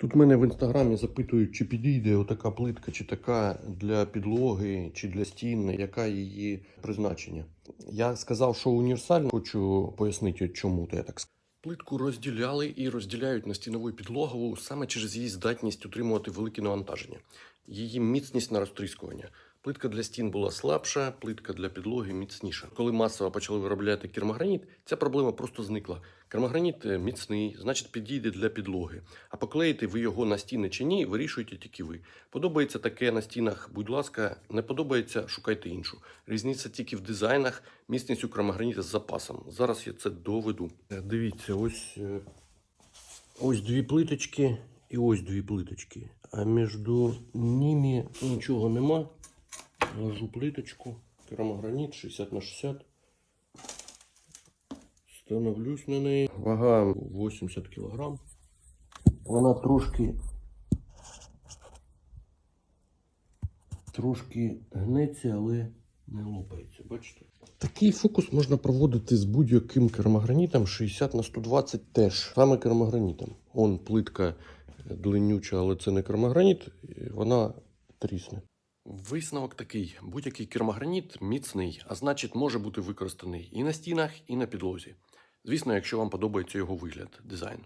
Тут мене в інстаграмі запитують, чи підійде отака плитка, чи така для підлоги, чи для стін, яка її призначення. Я сказав, що універсальна, хочу пояснити, чому то я так сказав. Плитку розділяли і розділяють на стінову підлогову саме через її здатність утримувати великі навантаження, її міцність на розтріскування. Плитка для стін була слабша, плитка для підлоги міцніша. Коли масово почали виробляти кермограніт, ця проблема просто зникла. Кермограніт е, міцний, значить підійде для підлоги. А поклеїти ви його на стіни чи ні, вирішуєте тільки ви. Подобається таке на стінах, будь ласка, не подобається, шукайте іншу. Різниця тільки в дизайнах, міцністю кермограніта з запасом. Зараз я це доведу. Е, Дивіться, ось, е, ось дві плиточки і ось дві плиточки. А між ними нічого нема. Ложу плиточку, керамограніт 60 на 60. Становлюсь на неї. Вага 80 кг. Вона трошки. Трошки гнеться, але не лопається. Бачите? Такий фокус можна проводити з будь-яким керамогранітом 60 на 120 теж. Саме керамогранітом. Он плитка длиннюча, але це не керамограніт, вона трісне. Висновок такий: будь-який кермограніт міцний, а значить, може бути використаний і на стінах, і на підлозі. Звісно, якщо вам подобається його вигляд, дизайн.